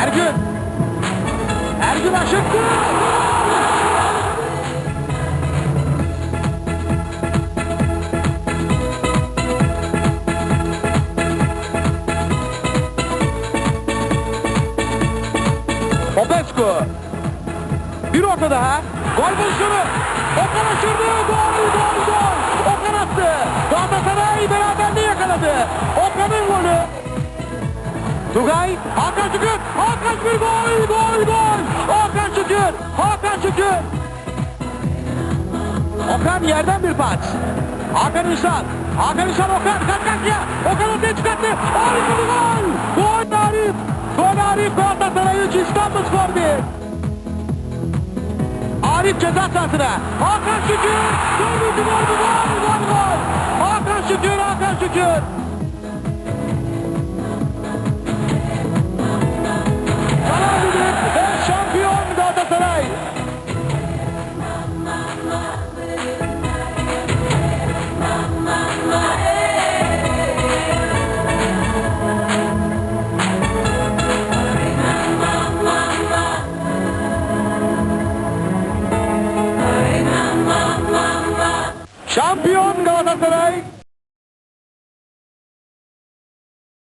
Ergün! Ergün Aşıkkı! Bir orta daha. Gol pozisyonu. Okan aşırdı. Gol, gol, gol. Okan attı. Galatasaray beraberliği yakaladı. Okan'ın golü. Tugay, Hakan Şükür, Hakan Şükür gol, gol, gol. Hakan Şükür, Hakan Şükür. Okan yerden bir pas. Hakan Ünsal, Hakan Ünsal Okan, kaç karşıya. Okan ortaya çıkarttı. Harika bir gol. Gol Arif. Gol Arif Galatasaray 3, İstanbul Spor 1. Arif ceza sahasına. Hakan Şükür. Dördüncü gol bu gol, gol, gol. Hakan Şükür, Hakan Şükür.